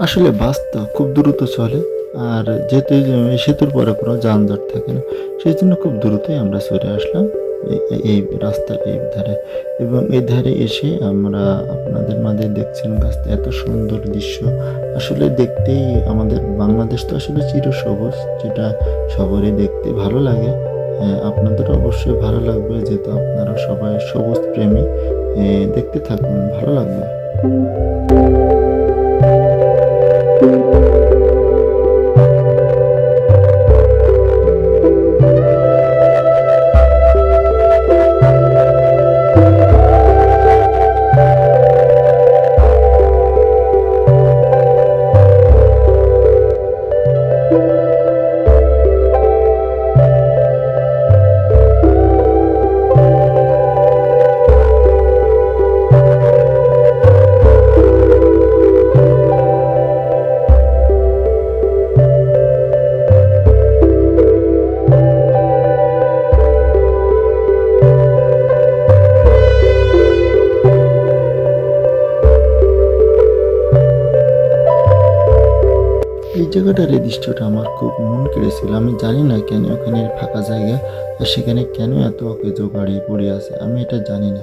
আসলে বাসটা খুব দ্রুত চলে আর যেহেতু সেতুর পরে কোনো যানজট থাকে না সেই জন্য খুব দ্রুতই আমরা চলে আসলাম এই- রাস্তার এই ধারে। এবং এই ধারে এসে আমরা আপনাদের মাঝে দেখছেন গাছটা এত সুন্দর দৃশ্য। আসলে দেখতেই আমাদের বাংলাদেশ তো আসলে চিরসবুজ যেটা সবারই দেখতে ভালো লাগে। হ্যাঁ, আপনাদেরও অবশ্যই ভালো লাগবে যেহেতু আপনারা সবাই সবুজ প্রেমী। দেখতে থাকুন ভালো লাগবে। এই জায়গাটার এই দৃশ্যটা আমার খুব মন কেড়েছিল। আমি জানি না কেন ওখানে ফাঁকা জায়গা আর সেখানে কেন এত অকেজো গাড়ি পড়ে আছে, আমি এটা জানি না।